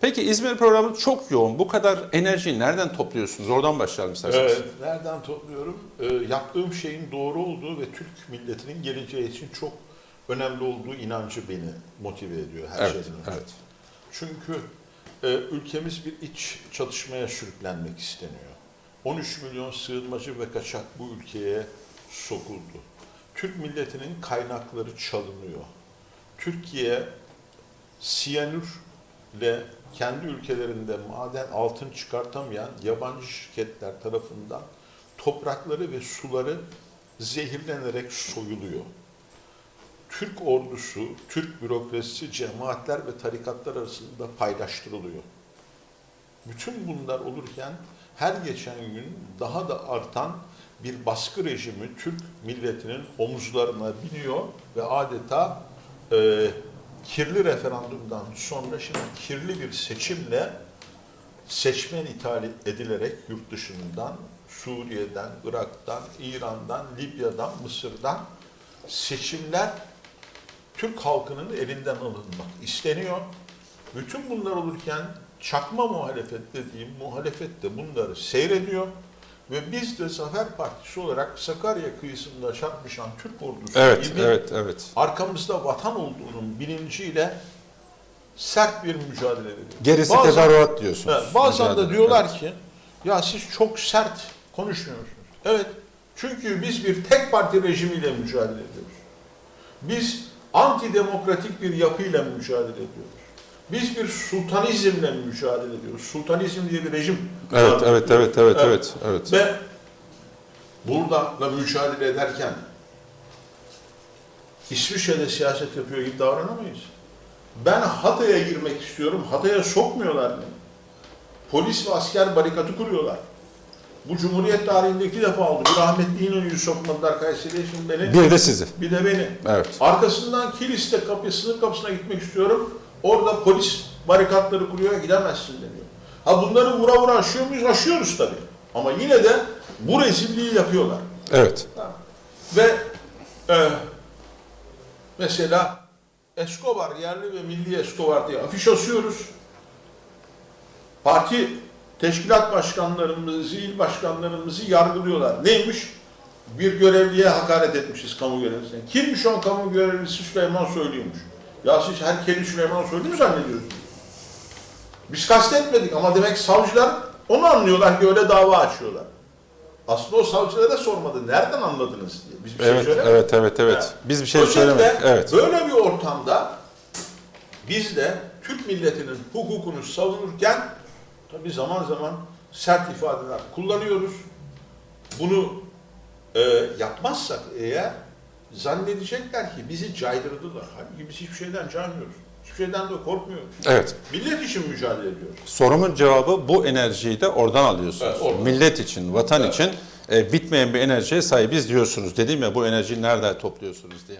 Peki İzmir programı çok yoğun. Bu kadar enerjiyi nereden topluyorsunuz? Oradan başlayalım isterseniz. Evet, nereden topluyorum? Ee, yaptığım şeyin doğru olduğu ve Türk milletinin geleceği için çok önemli olduğu inancı beni motive ediyor her Evet, şeyden önce. evet. Çünkü e, ülkemiz bir iç çatışmaya sürüklenmek isteniyor. 13 milyon sığınmacı ve kaçak bu ülkeye sokuldu. Türk milletinin kaynakları çalınıyor. Türkiye siyanürle kendi ülkelerinde maden altın çıkartamayan yabancı şirketler tarafından toprakları ve suları zehirlenerek soyuluyor. Türk ordusu, Türk bürokrasisi, cemaatler ve tarikatlar arasında paylaştırılıyor. Bütün bunlar olurken her geçen gün daha da artan bir baskı rejimi Türk milletinin omuzlarına biniyor ve adeta e, kirli referandumdan sonra şimdi kirli bir seçimle seçmen ithal edilerek yurt dışından, Suriye'den, Irak'tan, İran'dan, Libya'dan, Mısır'dan seçimler Türk halkının elinden alınmak isteniyor. Bütün bunlar olurken çakma muhalefet dediğim muhalefet de bunları seyrediyor. Ve biz de Zafer Partisi olarak Sakarya kıyısında çarpışan Türk ordusu Evet, gibi evet, evet. arkamızda vatan olduğunun bilinciyle sert bir mücadele ediyoruz. Gerisi Bazen- teferruat diyorsunuz. Evet, bazen de Mücadele, diyorlar evet. ki ya siz çok sert konuşmuyorsunuz. Evet. Çünkü biz bir tek parti rejimiyle mücadele ediyoruz. Biz antidemokratik bir yapıyla mücadele ediyoruz. Biz bir sultanizmle mücadele ediyoruz. Sultanizm diye bir rejim. Evet, var. evet, evet, evet, evet, evet. Ve burada mücadele ederken İsviçre'de siyaset yapıyor gibi davranamayız. Ben Hatay'a girmek istiyorum. Hatay'a sokmuyorlar beni. Polis ve asker barikatı kuruyorlar. Bu Cumhuriyet tarihinde iki defa oldu. Bir rahmetli İnönü'yü sokmadılar Kayseri'ye şimdi beni. Bir de sizi. Bir de beni. Evet. Arkasından Kilis'te kapı, sınır kapısına gitmek istiyorum. Orada polis barikatları kuruyor, gidemezsin deniyor. Ha bunları vura vura aşıyor muyuz? Aşıyoruz tabii. Ama yine de bu rezilliği yapıyorlar. Evet. Ve e, mesela Escobar, yerli ve milli Escobar diye afiş asıyoruz. Parti teşkilat başkanlarımızı, il başkanlarımızı yargılıyorlar. Neymiş? Bir görevliye hakaret etmişiz kamu görevlisine. Kimmiş o kamu görevlisi Süleyman Soylu'ymuş. Ya siz herkesi Süleyman Soylu mu zannediyorsunuz? Biz kastetmedik ama demek savcılar onu anlıyorlar ki öyle dava açıyorlar. Aslında o savcılara sormadı. Nereden anladınız diye. Biz bir şey Evet, söylemedik. evet, evet, evet. Evet. Biz bir şey söylemedik. Evet. Böyle bir ortamda biz de Türk milletinin hukukunu savunurken tabii zaman zaman sert ifadeler kullanıyoruz. Bunu e, yapmazsak eğer zannedecekler ki bizi caydırdılar. Halbuki biz hiçbir şeyden caymıyoruz. Hiçbir şeyden de korkmuyoruz. Evet. Millet için mücadele ediyoruz. Sorumun cevabı bu enerjiyi de oradan alıyorsunuz. Evet, oradan. Millet için, vatan Evet. için e, bitmeyen bir enerjiye sahibiz diyorsunuz. Dedim ya bu enerjiyi nereden topluyorsunuz diye.